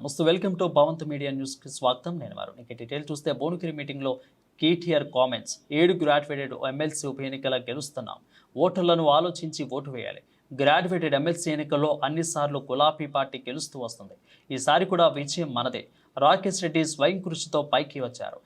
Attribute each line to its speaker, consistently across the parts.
Speaker 1: నమస్తే welcome to Bhavanth media న్యూస్కి స్వాగతం. నేను వారు. ఇక డీటెయిల్ చూస్తే భువనగిరి మీటింగ్లో కేటీఆర్ కామెంట్స్. ఏడు గ్రాడ్యుయేటెడ్ ఎమ్మెల్సీ ఉప ఎన్నికల గెలుస్తున్నాం. ఓటర్లను ఆలోచించి ఓటు వేయాలి. గ్రాడ్యుయేటెడ్ ఎమ్మెల్సీ ఎన్నికల్లో అన్నిసార్లు గులాబీ పార్టీ గెలుస్తూ వస్తుంది. ఈసారి కూడా విజయం మనదే. రాకేష్ రెడ్డి స్వయం కృషితో పైకి వచ్చారు.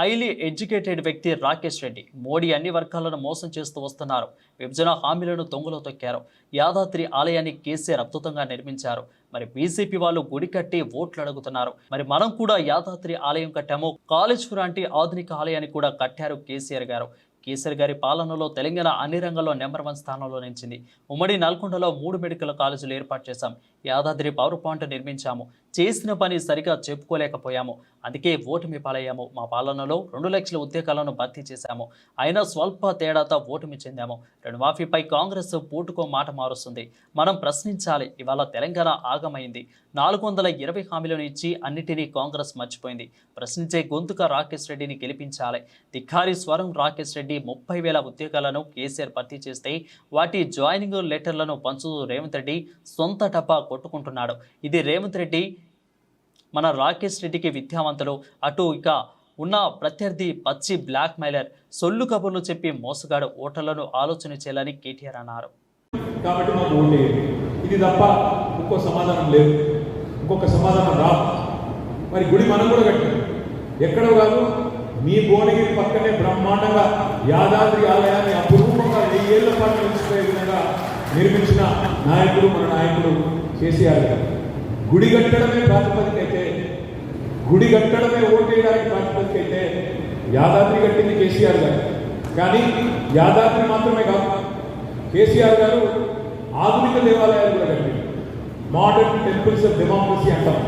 Speaker 1: హైలీ ఎడ్యుకేటెడ్ వ్యక్తి రాకేష్ రెడ్డి. మోడీ అన్ని వర్గాలను మోసం చేస్తూ వస్తున్నారు. విభజన హామీలను తొంగలో తొక్కారు. యాదాద్రి ఆలయాన్ని కేసీఆర్ అద్భుతంగా నిర్మించారు. మరి బీజేపీ వాళ్ళు గుడి కట్టి ఓట్లు అడుగుతున్నారు. మరి మనం కూడా యాదాద్రి ఆలయం కట్టాము. కాళేశ్వరం అంటే ఆధునిక ఆలయాన్ని కూడా కట్టారు కేసీఆర్ గారు. కేసీఆర్ గారి పాలనలో తెలంగాణ అన్ని రంగాల్లో నెంబర్ వన్ స్థానంలో నిలిచింది. ఉమ్మడి నల్గొండలో మూడు మెడికల్ కాలేజీలు ఏర్పాటు చేశాం. యాదాద్రి పవర్ పాయింట్ నిర్మించాము. చేసిన పని సరిగా చెప్పుకోలేకపోయాము. అందుకే ఓటమి పాలయ్యాము. మా పాలనలో రెండు లక్షల ఉద్యోగాలను భర్తీ చేశాము. అయినా స్వల్ప తేడాతో ఓటమి చెందాము. రుణమాఫీపై కాంగ్రెస్ పూటుకో మాట మారుస్తుంది. మనం ప్రశ్నించాలి ఇవాళ తెలంగాణ ఆగమైంది. నాలుగు వందల ఇరవై హామీలను ఇచ్చి అన్నిటినీ కాంగ్రెస్ మర్చిపోయింది. ప్రశ్నించే గొంతుక రాకేష్ రెడ్డిని గెలిపించాలి. ధిక్కారి స్వరం రాకేష్ రెడ్డి ముప్పై వేల ఉద్యోగాలను కేసీఆర్ భర్తీ చేస్తే వాటి జాయినింగ్ లెటర్లను పంచుతూ రేవంత్ రెడ్డి సొంత టపా కొట్టుకుంటున్నాడు. ఇది రేవంత్ రెడ్డి మన రాకేష్ రెడ్డికి విద్యావంతులు. అటు ఇక ఉన్న ప్రత్యర్థి పచ్చి బ్లాక్ మైలర్ సొల్లు కబుర్లు చెప్పి మోసగాడు ఓటర్లను ఆలోచన చేయాలని కేటీఆర్ అన్నారు.
Speaker 2: కాబట్టి మాకు ఓటు ఇది తప్ప ఇంకో సమాధానం లేదు. ఇంకొక సమాధానం రా మరి గుడి మనం కూడా కట్టాం ఎక్కడో కాదు మీ భువనగిరి పక్కనే బ్రహ్మాండంగా యాదాద్రి ఆలయాన్ని అపురూపంగా వెయ్యేళ్ళ పాటు నిలిచిపోయే విధంగా నిర్మించిన నాయకుడు మన నాయకుడు కేసీఆర్ గారు. గుడి కట్టడమే ప్రాతిపదిక అయితే గుడి కట్టడమే ఓటేయడానికి ప్రాతిపదిక అయితే యాదాద్రి కట్టింది కేసీఆర్ గారు. కానీ యాదాద్రి మాత్రమే కాదు కేసీఆర్ గారు ఆధునిక దేవాలయాలు కూడా కట్టారు మోడర్న్ టెంపుల్స్ ఆఫ్ డెమోక్రసీ అంటాం.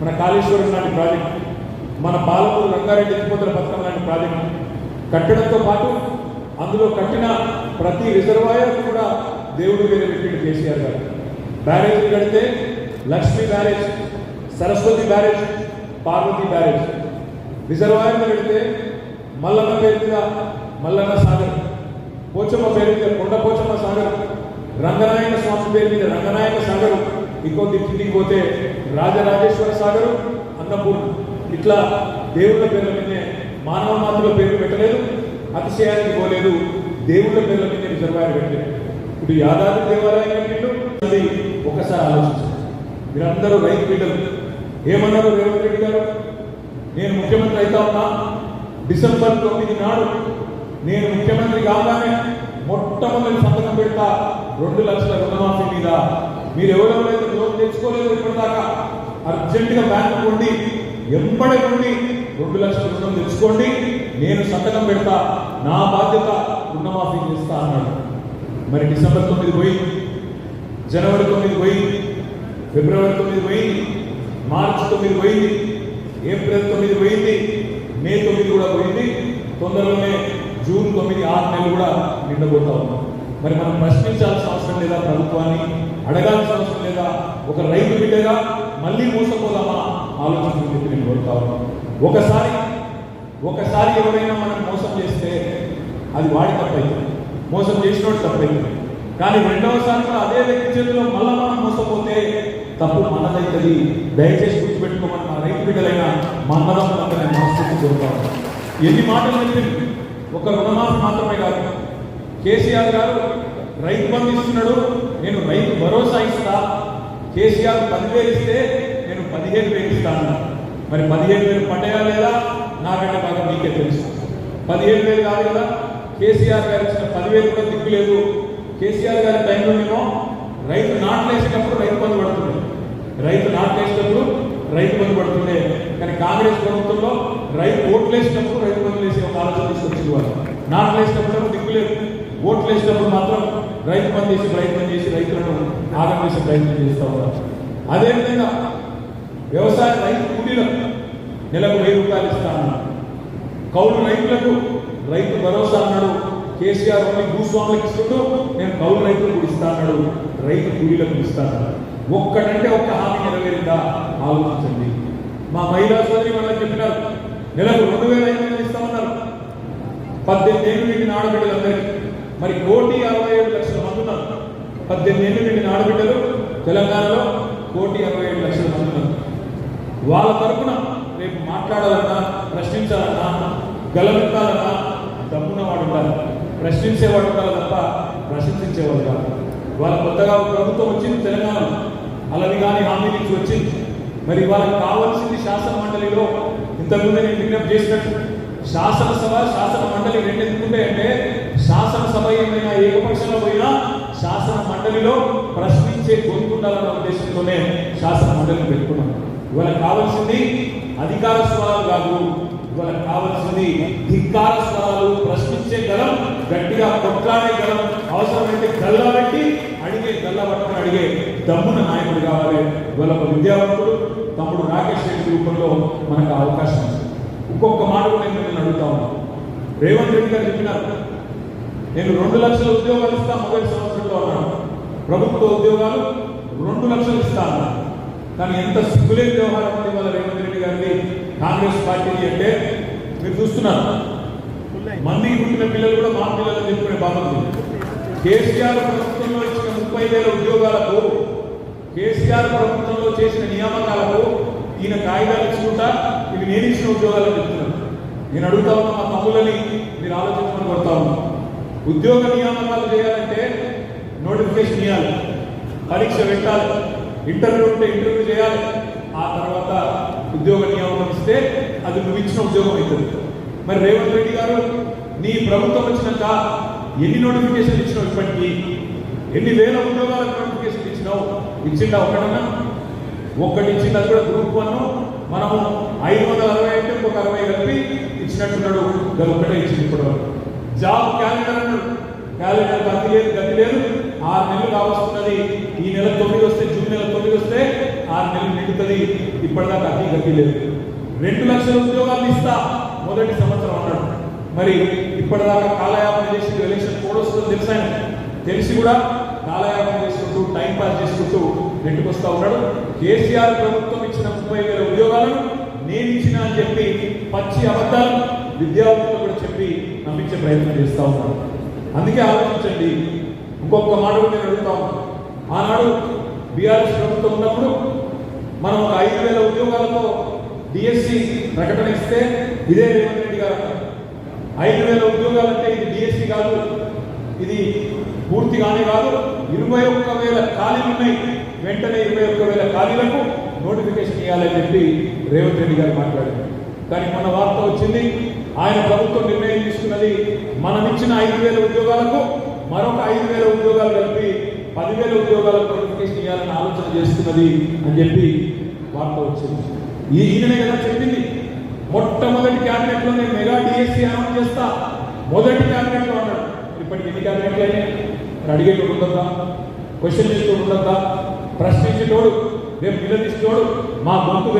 Speaker 2: మన కాళేశ్వరం లాంటి ప్రాజెక్ట్. మన పాలమూరు రంగారెడ్డి ఎత్తిపోతల పథకం లాంటి ప్రాజెక్టు. కట్టడంతో పాటు అందులో కట్టిన ప్రతి రిజర్వాయర్ కూడా దేవుడు మీద పెట్టిండు కేసీఆర్ గారు. బ్యారేజ్ కడితే Lakshmi barrage Saraswati barrage Parvati barrage. Reservoir కడితే మల్లన్న పేరు మీద మల్లన్న సాగర్. పోచమ్మ పేరు మీద కొండ పోచమ్మ సాగర్. రంగనాయక స్వామి పేరు మీద రంగనాయక సాగర్. ఇంకో కిందికి పోతే రాజరాజేశ్వర సాగరు అన్నపూర్ణ. ఇట్లా దేవుళ్ళ పేర్ల మీదే మానవ మాతృల పేరు పెట్టలేదు అతిశయానికి పోలేదు దేవుళ్ళ పేర్ల మీద రిజర్వాయర్ పెట్టలేదు. ఇప్పుడు యాదాద్రి దేవాలయం కట్టిండు అది ఒకసారి ఆలోచించండి మీరందరూ రైతు బిడ్డలు. ఏమన్నారు రేవంత్ రెడ్డి గారు? నేను ముఖ్యమంత్రి అవుతా ఉన్నా. డిసెంబర్ తొమ్మిది నాడు నేను ముఖ్యమంత్రి కాగానే మొట్టమొదటి సంతకం పెడతా రెండు లక్షల రుణమాఫీ మీద. మీరు ఎవరెవరైతే లోన్ తెచ్చుకోలేదు ఇప్పటిదాకా అర్జెంటుగా బ్యాంకు ఉండి ఎంబడి ఉండి రెండు లక్షల రుణం తెచ్చుకోండి నేను సంతకం పెడతా నా బాధ్యత రుణమాఫీ చేస్తా అన్నాడు. మరి డిసెంబర్ తొమ్మిది పోయింది జనవరి తొమ్మిది పోయింది ఫిబ్రవరి తొమ్మిది పోయింది మార్చి తొమ్మిది పోయింది ఏప్రిల్ తొమ్మిది పోయింది మే తొమ్మిది కూడా పోయింది తొందరలోనే జూన్ తొమ్మిది ఆరు నెలలు కూడా నిండబోతా ఉన్నాం. మరి మనం ప్రశ్నించాల్సిన అవసరం లేదా ప్రభుత్వాన్ని అడగాల్సిన అవసరం లేదా ఒక రైతు బిడ్డగా మళ్ళీ మోసపోదామా? ఆలోచన చెప్పి నేను కోరుతా ఒకసారి ఒకసారి ఎవరైనా మనం మోసం చేస్తే అది వాడి తప్పైతుంది. మోసం చేసినోడు తప్పైతుంది. కానీ రెండవసారి కూడా అదే వ్యక్తి చేతిలో మళ్ళా మనం మోసపోతే తప్పు మనదైతుంది. దయచేసి గుర్తుపెట్టుకోమని మన రైతు బిడ్డలైన మన్నదం అన్నదమ్ములంతా మనస్ఫూర్తి కోరుతాను ఎన్ని మాటలు చెప్పింది ఒక రుణమాఫీ మాత్రమే కాదు. కేసీఆర్ గారు రైతు బంధు నేను రైతు భరోసా ఇస్తా కేసీఆర్ పదివేలు ఇస్తే నేను పదిహేను వేలు ఇస్తాను. మరి పదిహేను వేలు పండగా లేదా? నాకంటే బాగా మీకే తెలుసు. పదిహేను వేలు కాదు కదా? కేసీఆర్ గారు ఇచ్చిన పదివేలు కూడా దిక్కులేదు కేసీఆర్ గారి టైంలోనేమో రైతు నాట్లేసినప్పుడు రైతు బంధు పడుతుంది. రైతు నాట్లేసినప్పుడు రైతు బంధు పడుతుండే కానీ కాంగ్రెస్ ప్రభుత్వంలో రైతు ఓట్లు వేసినప్పుడు రైతు బంధు వేసే ఒక ఆలోచన తీసుకొచ్చింది వాళ్ళు. నాట్లు వేసినప్పుడు దిక్కులేదు ఓట్లు వేసినప్పుడు మాత్రం రైతు పని చేసి ప్రయత్నం చేసి రైతులను ఆగం చేసే ప్రయత్నం చేస్తూ ఉన్నారు. అదేవిధంగా వ్యవసాయ రైతు కూలీలకు నెలకు వెయ్యి రూపాయలు ఇస్తా అన్నారు కౌలు రైతులకు రైతు భరోసా అన్నాడు. కేసీఆర్ ఓన్లీ భూస్వాములకు ఇస్తుంటూ నేను కౌలు రైతులకు కూడా ఇస్తా అన్నాడు. రైతు కూలీలకు ఇస్తా అన్నాడు. ఒక్కటంటే ఒక్క హామీ నెరవేరిందా? ఆలోచించండి. మా మహిళా సోదరి వాళ్ళకి చెప్పినారు. నెలకు రెండు వేల ఐదు వందలు ఇస్తామన్నారు పద్దెనిమిది ఏళ్ళు మీకు నాడబిడ్డ మరి కోటి అరవై ఏడు లక్షల మంది ఉన్నారు. పద్దెనిమిది ఏళ్ళు నిండిన ఆడబిడ్డలు తెలంగాణలో కోటి అరవై ఏడు లక్షల మంది ఉన్నారు. వాళ్ళ తరపున రేపు మాట్లాడాలన్నా ప్రశ్నించాలన్నా గలమెత్తాలన్నా దమ్మున వాడు ఉండాలి. ప్రశ్నించేవాడు ఉండాలి తప్ప ప్రశంసించేవాడు కాదు. వాళ్ళ కొత్తగా ప్రభుత్వం వచ్చింది తెలంగాణ అలాది కానీ హామీ నుంచి వచ్చింది. మరి వాళ్ళకి కావాల్సింది శాసన మండలిలో ఇంతకుముందే నేను విజ్ఞప్తి చేసినట్టు శాసనసభ శాసన మండలి రెండు ఎందుకుంటాయంటే శాసనసభ ఏమైనా ఏకపక్షంలో పోయినా శాసన మండలిలో ప్రశ్నించే గొంతుండాలన్న ఉద్దేశంతోనే శాసన మండలిని పెట్టుకున్నాం. ఇవాళ కావాల్సింది అధికార స్వరాలు కాదు. ఇవాళ కావాల్సింది ధిక్కార స్వరాలు. ప్రశ్నించే గలం గట్టిగా కొట్లాడే గలం అవసరమైతే గల్లా పెట్టి అడిగే గల్లా పట్టుకుని అడిగే దమ్మున నాయకుడు కావాలి. ఇవాళ ఒక విద్యావంతుడు తమ్ముడు రాకేష్ రెడ్డి రూపంలో మనకు అవకాశం ఉంది. ఇంకొక మాట కూడా నేను అడుగుతా ఉన్నాను రేవంత్ రెడ్డి గారు చెప్పినారు. నేను రెండు లక్షల ఉద్యోగాలు ఇస్తా మొదటి సంవత్సరంలో అన్నాను ప్రభుత్వ ఉద్యోగాలు రెండు లక్షలు ఇస్తాను కానీ ఎంత సిగ్గులేని వ్యవహారం ఉంది వాళ్ళ రేవంత్ రెడ్డి గారిని కాంగ్రెస్ పార్టీని అంటే మీరు చూస్తున్నారు. మందికి పుట్టిన పిల్లలు కూడా మా పిల్లలు చెప్పుకునే బాగుంది కేసీఆర్ ప్రభుత్వంలో ఇచ్చిన ముప్పై వేల ఉద్యోగాలకు కేసీఆర్ ప్రభుత్వంలో చేసిన నియామకాలకు ఈయన కాగితాలు ఇచ్చుకుంటా ఇవి నేను ఇచ్చిన ఉద్యోగాలు చెప్తున్నాను నేను అడుగుతా ఉన్నా మా తమ్ములని మీరు ఆలోచించమని కొడతా ఉన్నాను ఉద్యోగ నియామకాలు చేయాలంటే నోటిఫికేషన్ ఇవ్వాలి పరీక్ష పెట్టాలి. ఇంటర్వ్యూ ఉంటే ఇంటర్వ్యూ చేయాలి. ఆ తర్వాత ఉద్యోగ నియామకం ఇస్తే అది నువ్వు ఇచ్చిన ఉద్యోగం అవుతుంది. మరి రేవంత్ రెడ్డి గారు నీ ప్రభుత్వం వచ్చినాక ఎన్ని నోటిఫికేషన్ ఇచ్చినావు ఇప్పటికీ? ఎన్ని వేల ఉద్యోగాల నోటిఫికేషన్ ఇచ్చినావు? ఇచ్చిందా ఒకటన్నా ఒక్కటి ఇచ్చింది అది కూడా గ్రూప్ వన్ మనము ఐదు వందల అరవై అంటే ఇంకొక అరవై కలిపి ఇచ్చినట్టున్నాడు. అది ఒక్కటే ఇచ్చింది ఇప్పటివరకు. జాబ్ క్యాలెండర్ అన్నారు క్యాలెండర్ గతి లేదు గతి లేదు. ఆరు నెలలు కావస్తున్నది ఈ నెల తొమ్మిది వస్తే జూన్ నెల తొమ్మిది వస్తే ఆరు నెలలు నిండుతుంది ఇప్పటిదాకా అతి గతి లేదు. రెండు లక్షల ఉద్యోగాలు ఇస్తా మొదటి సంవత్సరం అన్నాడు. మరి ఇప్పటిదాకా కాలయాపన చేసి ఎలక్షన్ కూడా వస్తుందో తెలుసా తెలిసి కూడా కాలయాపన చేసుకుంటూ టైం పాస్ చేసుకుంటూ నెట్టుకు వస్తూ ఉన్నాడు. కేసీఆర్ ప్రభుత్వం ఇచ్చిన ముప్పై వేల ఉద్యోగాలను నేను ఇచ్చిన అని చెప్పి పచ్చి అబద్ధాలు విద్యార్థులు నమ్మించే ప్రయత్నం చేస్తా ఉన్నాను అందుకే ఆలోచించండి. ఇంకొక మాట కూడా నేను అడుగుతా ఉన్నాను ఆనాడు బీఆర్ఎస్ ప్రభుత్వం ఉన్నప్పుడు మనం ఒక ఐదు వేల ఉద్యోగాలతో డిఎస్సి ప్రకటన ఇస్తే ఇదే రేవంత్ రెడ్డి గారు ఐదు వేల ఉద్యోగాలంటే ఇది డిఎస్సి కాదు. ఇది పూర్తిగానే కాదు. ఇరవై ఒక్క వేల ఖాళీలు ఉన్నాయి. వెంటనే ఇరవై ఒక్క వేల ఖాళీలకు నోటిఫికేషన్ ఇవ్వాలని చెప్పి రేవంత్ రెడ్డి గారు మాట్లాడారు. కానీ మన వార్త వచ్చింది ఆయన ప్రభుత్వం నిర్ణయం తీసుకున్నది మనం ఇచ్చిన ఐదు వేల ఉద్యోగాలకు మరొక ఐదు వేల ఉద్యోగాలు కలిపి పదివేల ఉద్యోగాలకు నోటిఫికేషన్ ఇవ్వాలని ఆలోచన చేస్తున్నది అని చెప్పి వార్త వచ్చింది. ఈయననే కదా చెప్పింది. మొట్టమొదటి క్యాబినెట్లో నేను మెగా డిఎస్సీ అనౌన్స్ చేస్తా. మొదటి క్యాబినెట్లో అన్నాడు. ఇప్పటికి ఎన్ని క్యాబినెట్లు అయినాయి? మరి అడిగేటోడు ఉండద్దా? క్వశ్చన్ చేసేటోడు ఉండద్దా? ప్రశ్నించేటోడు రేపు నిలదీసేటోడు మా గొంతు